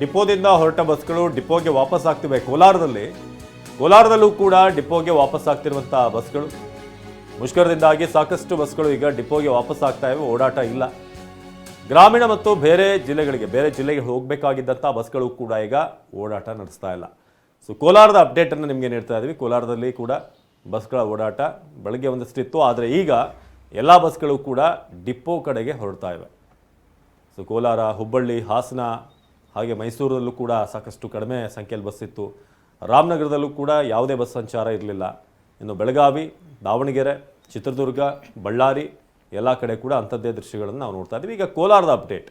ಡಿಪೋದಿಂದ ಹೊರಟ ಬಸ್ಗಳು ಡಿಪೋಗೆ ವಾಪಸ್ ಆಗ್ತಿವೆ. ಕೋಲಾರದಲ್ಲಿ, ಕೋಲಾರದಲ್ಲೂ ಕೂಡ ಡಿಪೋಗೆ ವಾಪಸ್ ಆಗ್ತಿರುವಂಥ ಬಸ್ಗಳು. ಮುಷ್ಕರದಿಂದಾಗಿ ಸಾಕಷ್ಟು ಬಸ್ಗಳು ಈಗ ಡಿಪೋಗೆ ವಾಪಸ್ ಆಗ್ತಾ ಇವೆ, ಓಡಾಟ ಇಲ್ಲ. ಗ್ರಾಮೀಣ ಮತ್ತು ಬೇರೆ ಜಿಲ್ಲೆಗಳಿಗೆ, ಬೇರೆ ಜಿಲ್ಲೆಗೆ ಹೋಗಬೇಕಾಗಿದ್ದಂಥ ಬಸ್ಗಳು ಕೂಡ ಈಗ ಓಡಾಟ ನಡೆಸ್ತಾ ಇಲ್ಲ. ಸೊ ಕೋಲಾರದ ಅಪ್ಡೇಟನ್ನು ನಿಮಗೆ ನೀಡ್ತಾ ಇದ್ದೀವಿ ಕೋಲಾರದಲ್ಲಿ ಕೂಡ ಬಸ್ಗಳ ಓಡಾಟ ಬೆಳಗ್ಗೆ ಒಂದಷ್ಟಿತ್ತು ಆದರೆ ಈಗ ಎಲ್ಲ ಬಸ್ಗಳು ಕೂಡ ಡಿಪೋ ಕಡೆಗೆ ಹೊರಡ್ತಾ ಇವೆ. ಸೊ ಕೋಲಾರ, ಹುಬ್ಬಳ್ಳಿ, ಹಾಸನ ಹಾಗೆ ಮೈಸೂರಲ್ಲೂ ಕೂಡ ಸಾಕಷ್ಟು ಕಡಿಮೆ ಸಂಖ್ಯೆಯಲ್ಲಿ ಬಸ್ ಇತ್ತು. ರಾಮನಗರದಲ್ಲೂ ಕೂಡ ಯಾವುದೇ ಬಸ್ ಸಂಚಾರ ಇರಲಿಲ್ಲ. ಇನ್ನು ಬೆಳಗಾವಿ, ದಾವಣಗೆರೆ, ಚಿತ್ರದುರ್ಗ, ಬಳ್ಳಾರಿ ಎಲ್ಲ ಕಡೆ ಕೂಡ ಅಂಥದ್ದೇ ದೃಶ್ಯಗಳನ್ನು ನಾವು ನೋಡ್ತಾ ಇದ್ದೀವಿ. ಈಗ ಕೋಲಾರದ ಅಪ್ಡೇಟ್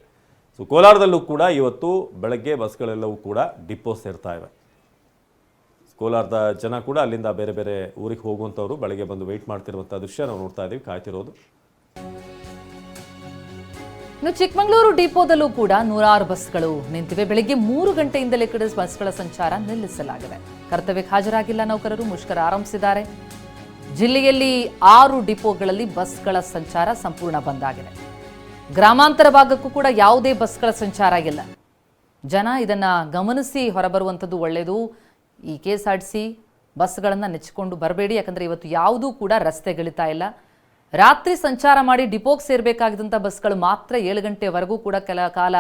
ಸೊ ಕೋಲಾರದಲ್ಲೂ ಕೂಡ ಇವತ್ತು ಬೆಳಗ್ಗೆ ಬಸ್ಗಳೆಲ್ಲವೂ ಕೂಡ ಡಿಪೋ ಸೇರ್ತಾ ಇವೆ. ಕೋಲಾರದ ಜನ ಕೂಡ ಅಲ್ಲಿಂದ ಬೇರೆ ಬೇರೆ ಊರಿಗೆ ಹೋಗುವಂಥವ್ರು ಬೆಳಗ್ಗೆ ಬಂದು ವೆಯ್ಟ್ ಮಾಡ್ತಿರುವಂಥ ದೃಶ್ಯ ನಾವು ನೋಡ್ತಾ ಇದ್ದೀವಿ. ಕಾಯ್ತಿರೋದು. ಇನ್ನು ಚಿಕ್ಕಮಗಳೂರು ಡಿಪೋದಲ್ಲೂ ಕೂಡ ನೂರಾರು ಬಸ್ಗಳು ನಿಂತಿವೆ. ಬೆಳಿಗ್ಗೆ ಮೂರು ಗಂಟೆಯಿಂದಲೇ ಕಡೆ ಬಸ್ಗಳ ಸಂಚಾರ ನಿಲ್ಲಿಸಲಾಗಿದೆ. ಕರ್ತವ್ಯಕ್ಕೆ ಹಾಜರಾಗಿಲ್ಲ ನೌಕರರು, ಮುಷ್ಕರ ಆರಂಭಿಸಿದ್ದಾರೆ. ಜಿಲ್ಲೆಯಲ್ಲಿ ಆರು ಡಿಪೋಗಳಲ್ಲಿ ಬಸ್ಗಳ ಸಂಚಾರ ಸಂಪೂರ್ಣ ಬಂದಾಗಿದೆ ಗ್ರಾಮಾಂತರ ಭಾಗಕ್ಕೂ ಕೂಡ ಯಾವುದೇ ಬಸ್ಗಳ ಸಂಚಾರ ಇಲ್ಲ. ಜನ ಇದನ್ನ ಗಮನಿಸಿ ಹೊರಬರುವಂಥದ್ದು ಒಳ್ಳೆಯದು ಈ ಕೆ ಎಸ್ ಬಸ್ಗಳನ್ನು ನೆಚ್ಚಿಕೊಂಡು ಬರಬೇಡಿ. ಯಾಕಂದರೆ ಇವತ್ತು ಯಾವುದೂ ಕೂಡ ರಸ್ತೆಗಳಿತಾ ಇಲ್ಲ. ರಾತ್ರಿ ಸಂಚಾರ ಮಾಡಿ ಡಿಪೋಗೆ ಸೇರಬೇಕಾಗಿದ್ದಂಥ ಬಸ್ಗಳು ಮಾತ್ರ ಏಳು ಗಂಟೆವರೆಗೂ ಕೂಡ ಕೆಲ ಕಾಲ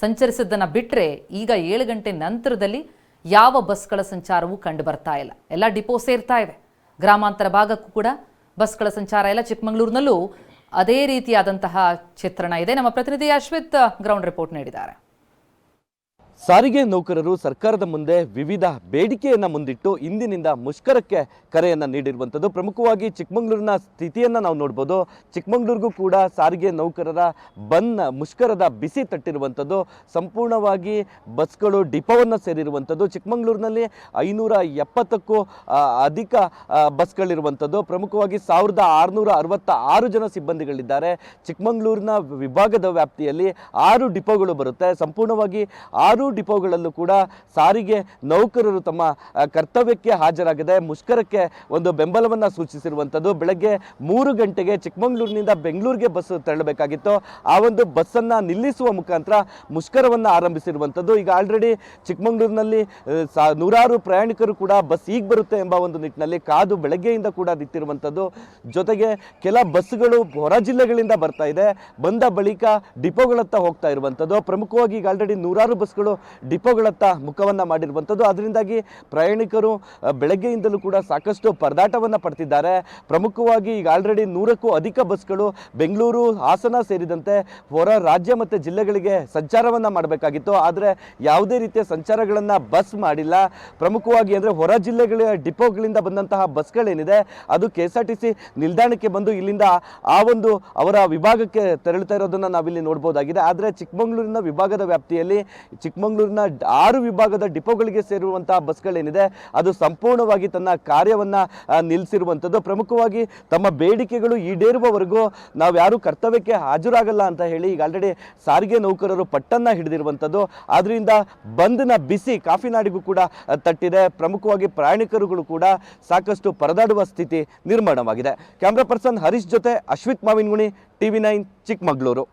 ಸಂಚರಿಸಿದ್ದನ್ನು ಬಿಟ್ಟರೆ ಈಗ ಏಳು ಗಂಟೆ ನಂತರದಲ್ಲಿ ಯಾವ ಬಸ್ಗಳ ಸಂಚಾರವೂ ಕಂಡು ಬರ್ತಾ ಇಲ್ಲ. ಎಲ್ಲ ಡಿಪೋ ಸೇರ್ತಾ ಇವೆ ಗ್ರಾಮಾಂತರ ಭಾಗಕ್ಕೂ ಕೂಡ ಬಸ್ಗಳ ಸಂಚಾರ ಇಲ್ಲ. ಚಿಕ್ಕಮಗಳೂರಿನಲ್ಲೂ ಅದೇ ರೀತಿಯಾದಂತಹ ಚಿತ್ರಣ ಇದೆ. ನಮ್ಮ ಪ್ರತಿನಿಧಿ ಅಶ್ವಿತ್ ಗ್ರೌಂಡ್ ರಿಪೋರ್ಟ್ ನೀಡಿದ್ದಾರೆ. ಸಾರಿಗೆ ನೌಕರರು ಸರ್ಕಾರದ ಮುಂದೆ ವಿವಿಧ ಬೇಡಿಕೆಯನ್ನು ಮುಂದಿಟ್ಟು ಇಂದಿನಿಂದ ಮುಷ್ಕರಕ್ಕೆ ಕರೆಯನ್ನು ನೀಡಿರುವಂಥದ್ದು. ಪ್ರಮುಖವಾಗಿ ಚಿಕ್ಕಮಗಳೂರಿನ ಸ್ಥಿತಿಯನ್ನು ನಾವು ನೋಡ್ಬೋದು. ಚಿಕ್ಕಮಗಳೂರಿಗೂ ಕೂಡ ಸಾರಿಗೆ ನೌಕರರ ಬಂದ್, ಮುಷ್ಕರದ ಬಿಸಿ ತಟ್ಟಿರುವಂಥದ್ದು. ಸಂಪೂರ್ಣವಾಗಿ ಬಸ್ಗಳು, ಡಿಪೋವನ್ನು ಸೇರಿರುವಂಥದ್ದು. ಚಿಕ್ಕಮಗಳೂರಿನಲ್ಲಿ ಐನೂರ ಎಪ್ಪತ್ತಕ್ಕೂ ಅಧಿಕ ಬಸ್ಗಳಿರುವಂಥದ್ದು. ಪ್ರಮುಖವಾಗಿ ಸಾವಿರದ ಆರುನೂರ ಅರವತ್ತ ಆರು ಜನ ಸಿಬ್ಬಂದಿಗಳಿದ್ದಾರೆ. ಚಿಕ್ಕಮಗಳೂರಿನ ವಿಭಾಗದ ವ್ಯಾಪ್ತಿಯಲ್ಲಿ ಆರು ಡಿಪೋಗಳು ಬರುತ್ತೆ. ಸಂಪೂರ್ಣವಾಗಿ ಆರು ಡಿಪೋಗಳಲ್ಲೂ ಕೂಡ ಸಾರಿಗೆ ನೌಕರರು ತಮ್ಮ ಕರ್ತವ್ಯಕ್ಕೆ ಹಾಜರಾಗಿದೆ ಮುಷ್ಕರಕ್ಕೆ ಒಂದು ಬೆಂಬಲವನ್ನು ಸೂಚಿಸಿರುವಂಥದ್ದು ಬೆಳಗ್ಗೆ ಮೂರು ಗಂಟೆಗೆ ಚಿಕ್ಕಮಗಳೂರಿನಿಂದ ಬೆಂಗಳೂರಿಗೆ ಬಸ್ ತೆರಳಬೇಕಾಗಿತ್ತು. ಆ ಒಂದು ಬಸ್ಸನ್ನು ನಿಲ್ಲಿಸುವ ಮುಖಾಂತರ ಮುಷ್ಕರವನ್ನು ಆರಂಭಿಸಿರುವಂಥದ್ದು ಈಗ ಆಲ್ರೆಡಿ ಚಿಕ್ಕಮಗಳೂರಿನಲ್ಲಿ ನೂರಾರು ಪ್ರಯಾಣಿಕರು ಕೂಡ ಬಸ್ ಈಗ ಬರುತ್ತೆ ಎಂಬ ಒಂದು ನಿಟ್ಟಿನಲ್ಲಿ ಕಾದು ಬೆಳಗ್ಗೆಯಿಂದ ಕೂಡ ನಿಂತಿರುವಂಥದ್ದು ಜೊತೆಗೆ ಕೆಲ ಬಸ್ಗಳು ಹೊರ ಜಿಲ್ಲೆಗಳಿಂದ ಬರ್ತಾ ಇದೆ. ಬಂದ ಬಳಿಕ ಡಿಪೋಗಳತ್ತ ಹೋಗ್ತಾ ಇರುವಂಥದ್ದು ಪ್ರಮುಖವಾಗಿ ಈಗ ಆಲ್ರೆಡಿ ನೂರಾರು ಬಸ್ಗಳು ಡಿಪೋಗಳತ್ತ ಮುಖವನ್ನು ಮಾಡಿರುವಂಥದ್ದು. ಅದರಿಂದಾಗಿ ಪ್ರಯಾಣಿಕರು ಬೆಳಗ್ಗೆಯಿಂದಲೂ ಕೂಡ ಸಾಕಷ್ಟು ಪರದಾಟವನ್ನು ಪಡ್ತಿದ್ದಾರೆ. ಪ್ರಮುಖವಾಗಿ ಈಗ ಆಲ್ರೆಡಿ ನೂರಕ್ಕೂ ಅಧಿಕ ಬಸ್ಗಳು ಬೆಂಗಳೂರು, ಹಾಸನ ಸೇರಿದಂತೆ ಹೊರ ರಾಜ್ಯ ಮತ್ತು ಜಿಲ್ಲೆಗಳಿಗೆ ಸಂಚಾರವನ್ನು ಮಾಡಬೇಕಾಗಿತ್ತು. ಆದರೆ ಯಾವುದೇ ರೀತಿಯ ಸಂಚಾರಗಳನ್ನು ಬಸ್ ಮಾಡಿಲ್ಲ. ಪ್ರಮುಖವಾಗಿ ಅಂದರೆ ಹೊರ ಜಿಲ್ಲೆಗಳ ಡಿಪೋಗಳಿಂದ ಬಂದಂತಹ ಬಸ್ಗಳೇನಿದೆ, ಅದು ಕೆ ಎಸ್ ನಿಲ್ದಾಣಕ್ಕೆ ಬಂದು ಇಲ್ಲಿಂದ ಆ ಒಂದು ಅವರ ವಿಭಾಗಕ್ಕೆ ತೆರಳುತ್ತಾ ಇರೋದನ್ನು ನಾವಿಲ್ಲಿ ನೋಡ್ಬೋದಾಗಿದೆ. ಆದರೆ ಚಿಕ್ಕಮಗಳೂರಿನ ವಿಭಾಗದ ವ್ಯಾಪ್ತಿಯಲ್ಲಿ ಚಿಕ್ಕಮಗಳೂರಿನ ಆರು ವಿಭಾಗದ ಡಿಪೋಗಳಿಗೆ ಸೇರುವಂತಹ ಬಸ್ಗಳೇನಿದೆ ಅದು ಸಂಪೂರ್ಣವಾಗಿ ತನ್ನ ಕಾರ್ಯವನ್ನು ನಿಲ್ಲಿಸಿರುವಂಥದ್ದು ಪ್ರಮುಖವಾಗಿ ತಮ್ಮ ಬೇಡಿಕೆಗಳು ಈಡೇರುವವರೆಗೂ ನಾವು ಯಾರು ಕರ್ತವ್ಯಕ್ಕೆ ಹಾಜರಾಗಲ್ಲ ಅಂತ ಹೇಳಿ ಈಗ ಆಲ್ರೆಡಿ ಸಾರಿಗೆ ನೌಕರರು ಪಟ್ಟನ್ನ ಹಿಡಿದಿರುವಂಥದ್ದು. ಆದ್ದರಿಂದ ಬಂದ್ನ ಬಿಸಿ ಕಾಫಿನಾಡಿಗೂ ಕೂಡ ತಟ್ಟಿದೆ. ಪ್ರಮುಖವಾಗಿ ಪ್ರಯಾಣಿಕರುಗಳು ಕೂಡ ಸಾಕಷ್ಟು ಪರದಾಡುವ ಸ್ಥಿತಿ ನಿರ್ಮಾಣವಾಗಿದೆ. ಕ್ಯಾಮ್ರಾ ಪರ್ಸನ್ ಹರೀಶ್ ಜೊತೆ ಅಶ್ವಿತ್ ಮಾವಿನಗುಣಿ, ಟಿವಿ ನೈನ್, ಚಿಕ್ಕಮಗಳೂರು.